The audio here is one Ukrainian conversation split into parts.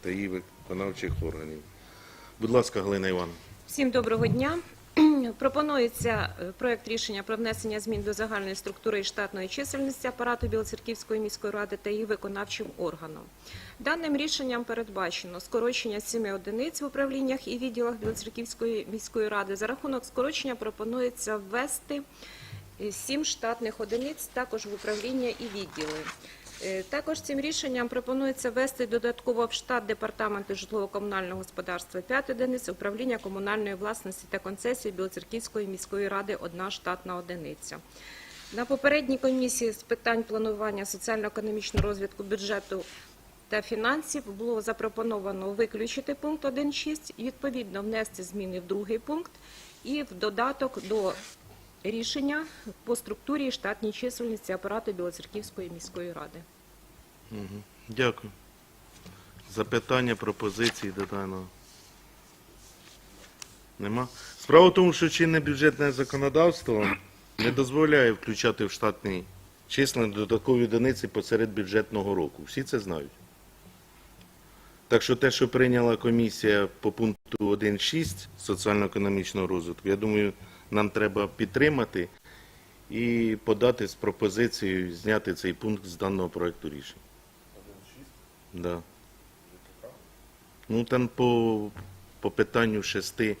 та її виконавчих органів. Будь ласка, Галина Івановна. Всім доброго дня. Пропонується е, проект рішення про внесення змін до загальної структури і штатної чисельності апарату Білоцерківської міської ради та її виконавчим органом. Даним рішенням передбачено скорочення сіми одиниць в управліннях і відділах Білоцерківської міської ради. За рахунок скорочення пропонується ввести е, сім штатних одиниць також в управління і відділи. Е, Також цим рішенням пропонується ввести додатково в штат департаменту житлово-комунального господарства 5 одиниць, управління комунальної власності та концесії Білоцерківської міської ради одна штатна одиниця. На попередній комісії з питань планування соціально-економічного розвитку бюджету та фінансів було запропоновано виключити пункт 1.6 і відповідно внести зміни в другий пункт і в додаток до рішення по структурі і штатній чисельності апарату Білоцерківської міської ради. Дякую. Запитання, пропозиції до даного. Нема? Справа в тому, що чинне бюджетне законодавство не дозволяє включати в штатний численник додаткові одиниці посеред бюджетного року. Всі це знають. Так що те, що прийняла комісія по пункту 1.6 соціально-економічного розвитку, я думаю, нам треба підтримати і подати з пропозицією зняти цей пункт з даного проекту рішення. Да. Ну там по, по питанню шести.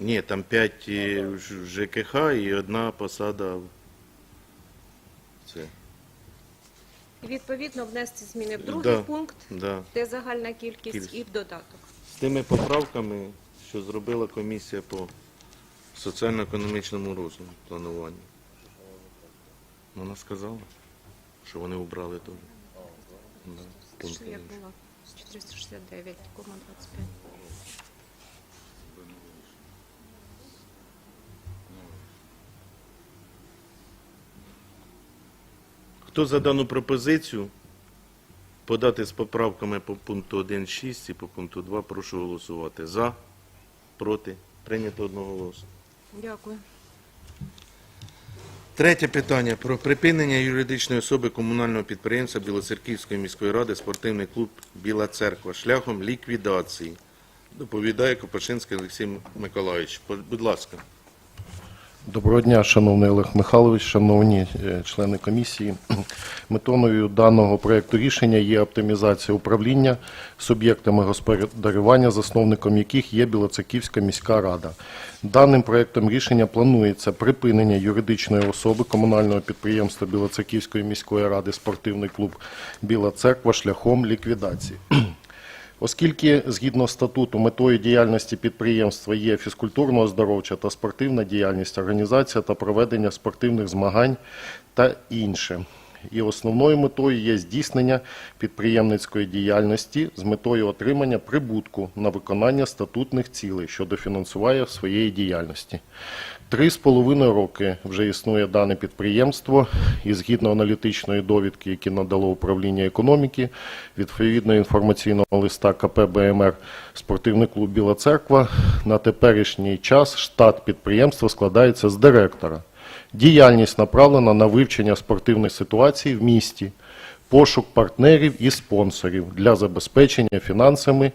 Ні, там п'ять е, в ЖКХ і одна посада. Це. І відповідно внести зміни в другий Да. пункт, Да. де загальна кількість, Кількість. і в додаток. З тими поправками, що зробила комісія по соціально-економічному розвитку плануванню. Вона сказала, що вони убрали теж. Пункт Що як було? 469,25. Хто за дану пропозицію подати з поправками по пункту 1.6 і по пункту 2, прошу голосувати. За, проти, прийнято одноголосно. Дякую. Третє питання про припинення юридичної особи комунального підприємства Білоцерківської міської ради спортивний клуб Біла Церква шляхом ліквідації. Доповідає Копашинський Олексій Миколаївич. Будь ласка. Доброго дня, шановний Олег Михайлович, шановні е, члени комісії. Метою даного проекту рішення є оптимізація управління суб'єктами господарювання, засновником яких є Білоцерківська міська рада. Даним проектом рішення планується припинення юридичної особи комунального підприємства Білоцерківської міської ради спортивний клуб Біла Церква шляхом ліквідації. Оскільки згідно статуту метою діяльності підприємства є фізкультурно-оздоровча та спортивна діяльність, організація та проведення спортивних змагань та інше. І основною метою є здійснення підприємницької діяльності з метою отримання прибутку на виконання статутних цілей щодо фінансування своєї діяльності. Три з половиною роки вже існує дане підприємство, і згідно аналітичної довідки, які надало управління економіки, відповідно інформаційного листа КП БМР спортивний клуб Біла Церква на теперішній час штат підприємства складається з директора. Діяльність направлена на вивчення спортивної ситуації в місті, пошук партнерів і спонсорів для забезпечення фінансами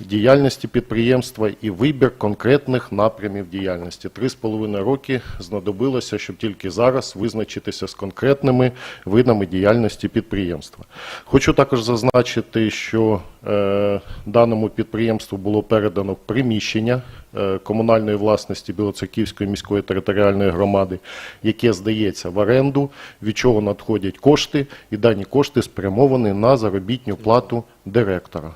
діяльності підприємства і вибір конкретних напрямів діяльності. Три з половиною роки знадобилося, щоб тільки зараз визначитися з конкретними видами діяльності підприємства. Хочу також зазначити, що е, даному підприємству було передано приміщення комунальної власності Білоцерківської міської територіальної громади, яке здається в оренду, від чого надходять кошти, і дані кошти спрямовані на заробітну плату директора.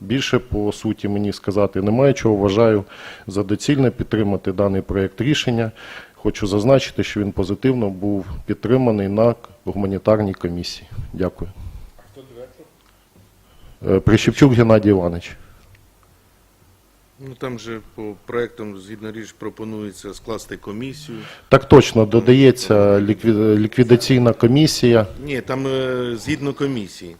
Більше по суті мені сказати немає чого. Вважаю за доцільне підтримати даний проєкт рішення. Хочу зазначити, що він позитивно був підтриманий на гуманітарній комісії. Дякую. Е, Прищепчук Геннадій Іванович. Ну там же по проектам згідно річ пропонується скласти комісію. Так точно додається лікві- ліквідаційна комісія. Ні, там е, згідно комісії.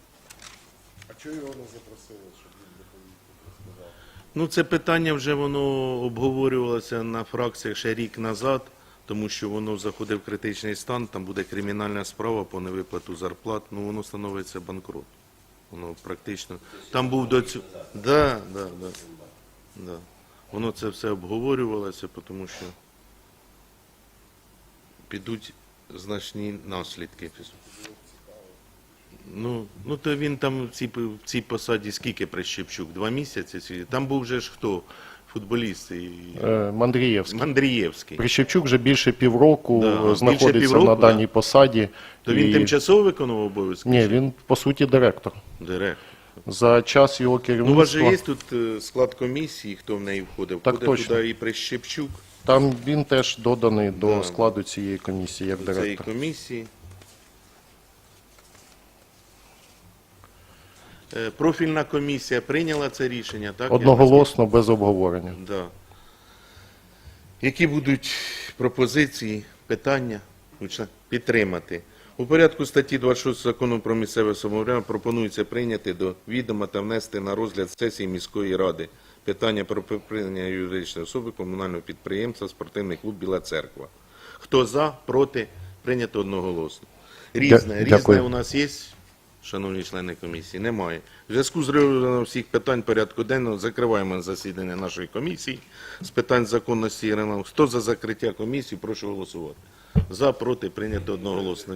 А чого його не запросили, щоб він доповів? Ну, це питання вже воно обговорювалося на фракціях ще рік назад, тому що воно заходив в критичний стан, там буде кримінальна справа по невиплату зарплат, ну воно становиться банкрот. Воно практично. Там був до цього. Да, да, да, да. Воно це все обговорювалося, тому що підуть значні наслідки. Ну, ну то він там в цій, в цій посаді скільки Прищепчук? Два місяці? Там був же ж хто? Футболіст і... Е, Мандрієвський. Мандрієвський. Прищепчук вже більше півроку Да, більше знаходиться півроку, на да. даній посаді. То він і- тимчасово виконував обов'язки? Ні, він по суті директор. Директор. За час його Ну, у вас же є тут е, склад комісії, хто в неї входив? Так Входить точно. туди і Прищепчук там він теж доданий до Да. складу цієї комісії як до цієї директор. комісії. Е, Профільна комісія прийняла це рішення, так? Одноголосно, без обговорення. Да. Які будуть пропозиції, питання Лучше підтримати? У порядку статті 26 закону про місцеве самоврядування пропонується прийняти до відома та внести на розгляд сесії міської ради питання про припинення юридичної особи комунального підприємства спортивний клуб Біла Церква. Хто за, проти, прийнято одноголосно. Різне, Дя- різне дякую. у нас є, шановні члени комісії? Немає. В зв'язку з розглядом всіх питань порядку денного закриваємо засідання нашої комісії з питань законності і регламенту. Хто за закриття комісії, прошу голосувати. За, проти, прийнято одноголосно.